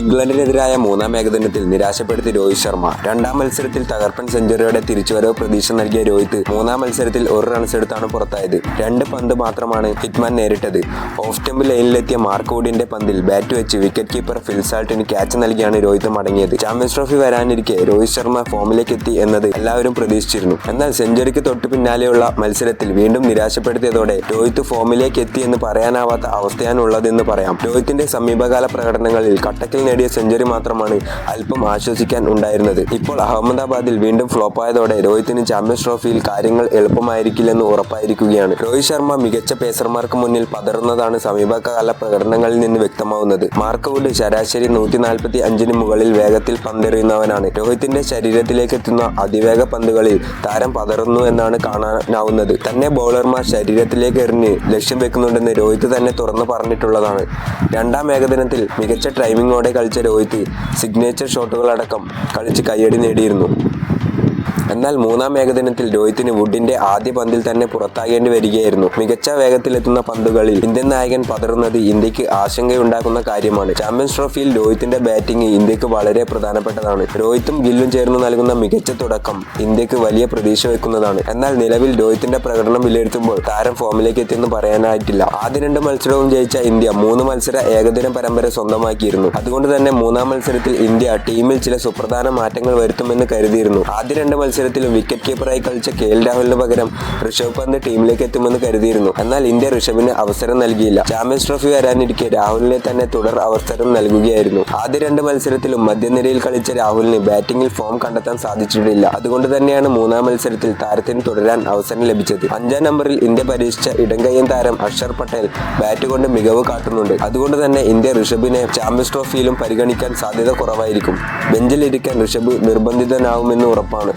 ഇംഗ്ലണ്ടിനെതിരായ മൂന്നാം ഏകദിനത്തിൽ നിരാശപ്പെടുത്തി രോഹിത് ശർമ്മ രണ്ടാം മത്സരത്തിൽ തകർപ്പൻ സെഞ്ചുറിയോടെ തിരിച്ചുവരവ് പ്രതീക്ഷ നൽകിയ രോഹിത് മൂന്നാം മത്സരത്തിൽ ഒരു റൺസ് എടുത്താണ് പുറത്തായത്. രണ്ട് പന്ത് മാത്രമാണ് ഹിറ്റ്മാൻ നേരിട്ടത്. ഓഫ് സ്റ്റംപ് ലൈനിലെത്തിയ മാർക്ക് വുഡിന്റെ പന്തിൽ ബാറ്റ് വെച്ച് വിക്കറ്റ് കീപ്പർ ഫിൽസാൾട്ടിന് ക്യാച്ച് നൽകിയാണ് രോഹിത് മടങ്ങിയത്. ചാമ്പ്യൻസ് ട്രോഫി വരാനിരിക്കെ രോഹിത് ശർമ്മ ഫോമിലേക്ക് എത്തി എന്നത് എല്ലാവരും പ്രതീക്ഷിച്ചിരുന്നു. എന്നാൽ സെഞ്ചുറിക്ക് തൊട്ടു പിന്നാലെയുള്ള മത്സരത്തിൽ വീണ്ടും നിരാശപ്പെടുത്തിയതോടെ രോഹിത് ഫോമിലേക്ക് എത്തി എന്ന് പറയാനാവാത്ത അവസ്ഥയാണ് ഉള്ളതെന്ന് പറയാം. രോഹിത്തിന്റെ സമീപകാല പ്രകടനങ്ങളിൽ കട്ടക്കിൽ നേടിയ സെഞ്ചുറി മാത്രമാണ് അല്പം ആശ്വസിക്കാൻ ഉണ്ടായിരുന്നത്. ഇപ്പോൾ അഹമ്മദാബാദിൽ വീണ്ടും ഫ്ലോപ്പായതോടെ രോഹിത്തിന് ചാമ്പ്യൻസ് ട്രോഫിയിൽ കാര്യങ്ങൾ എളുപ്പമായിരിക്കില്ലെന്ന് ഉറപ്പായിരിക്കുകയാണ്. രോഹിത് ശർമ്മ മികച്ച പേസർമാർക്ക് മുന്നിൽ പതറുന്നതാണ് സമീപകാല പ്രകടനങ്ങളിൽ നിന്ന് വ്യക്തമാവുന്നത്. മാർക്കവുഡ് ശരാശരി നൂറ്റി നാൽപ്പത്തി അഞ്ചിന് മുകളിൽ വേഗത്തിൽ പന്തെറിയുന്നവനാണ്. രോഹിത്തിന്റെ ശരീരത്തിലേക്ക് എത്തുന്ന അതിവേഗ പന്തുകളിൽ താരം പതറുന്നു എന്നാണ് കാണാനാവുന്നത്. തന്നെ ബൗളർമാർ ശരീരത്തിലേക്ക് എറിഞ്ഞ് ലക്ഷ്യം വെക്കുന്നുണ്ടെന്ന് രോഹിത് തന്നെ തുറന്നു പറഞ്ഞിട്ടുള്ളതാണ്. രണ്ടാം ഏകദിനത്തിൽ മികച്ച ടൈമിങ്ങോടെ കളിച്ച രോഹിത് സിഗ്നേച്ചർ ഷോട്ടുകളടക്കം കളിച്ച് കയ്യടി നേടിയിരുന്നു. എന്നാൽ മൂന്നാം ഏകദിനത്തിൽ രോഹിത്തിന് വുഡിന്റെ ആദ്യ പന്തിൽ തന്നെ പുറത്താകേണ്ടി വരികയായിരുന്നു. മികച്ച വേഗത്തിലെത്തുന്ന പന്തുകളിൽ ഇന്ത്യൻ നായകൻ പതറുന്നത് ഇന്ത്യയ്ക്ക് ആശങ്കയുണ്ടാക്കുന്ന കാര്യമാണ്. ചാമ്പ്യൻസ് ട്രോഫിയിൽ രോഹിത്തിന്റെ ബാറ്റിംഗ് ഇന്ത്യയ്ക്ക് വളരെ പ്രധാനപ്പെട്ടതാണ്. രോഹിത്തും ഗില്ലും ചേർന്ന് നൽകുന്ന മികച്ച തുടക്കം ഇന്ത്യയ്ക്ക് വലിയ പ്രതീക്ഷ വെക്കുന്നതാണ് എന്നാൽ നിലവിൽ രോഹിത്തിന്റെ പ്രകടനം വിലയിരുത്തുമ്പോൾ താരം ഫോമിലേക്ക് എത്തിയെന്ന് പറയാനായിട്ടില്ല. ആദ്യ രണ്ട് മത്സരവും ജയിച്ച ഇന്ത്യ മൂന്ന് മത്സര ഏകദിന പരമ്പര സ്വന്തമാക്കിയിരുന്നു. അതുകൊണ്ട് തന്നെ മൂന്നാം മത്സരത്തിൽ ഇന്ത്യ ടീമിൽ ചില സുപ്രധാന മാറ്റങ്ങൾ വരുത്തുമെന്ന് കരുതിയിരുന്നു. ആദ്യ രണ്ട് മത്സരത്തിലും വിക്കറ്റ് കീപ്പറായി കളിച്ച കെ എൽ രാഹുലിന് പകരം ഋഷഭ് പന്ത് ടീമിലേക്ക് എത്തുമെന്ന് കരുതിയിരുന്നു. എന്നാൽ ഇന്ത്യ ഋഷഭിന് അവസരം നൽകിയില്ല. ചാമ്പ്യൻസ് ട്രോഫി വരാനിരിക്കെ രാഹുലിനെ തന്നെ തുടർ അവസരം നൽകുകയായിരുന്നു. ആദ്യ രണ്ട് മത്സരത്തിലും മധ്യനിരയിൽ കളിച്ച രാഹുലിന് ബാറ്റിംഗിൽ ഫോം കണ്ടെത്താൻ സാധിച്ചിട്ടില്ല. അതുകൊണ്ട് തന്നെയാണ് മൂന്നാം മത്സരത്തിൽ താരത്തിന് തുടരാൻ അവസരം ലഭിച്ചത്. അഞ്ചാം നമ്പറിൽ ഇന്ത്യ പരീക്ഷിച്ച ഇടംകയ്യൻ താരം അക്ഷർ പട്ടേൽ ബാറ്റ് കൊണ്ട് മികവ് കാട്ടുന്നുണ്ട്. അതുകൊണ്ട് തന്നെ ഇന്ത്യ ഋഷഭിനെ ചാമ്പ്യൻസ് ട്രോഫിയിലും പരിഗണിക്കാൻ സാധ്യത കുറവായിരിക്കും. ബെഞ്ചിലിരിക്കാൻ ഋഷഭ് നിർബന്ധിതനാവുമെന്ന് ഉറപ്പാണ്.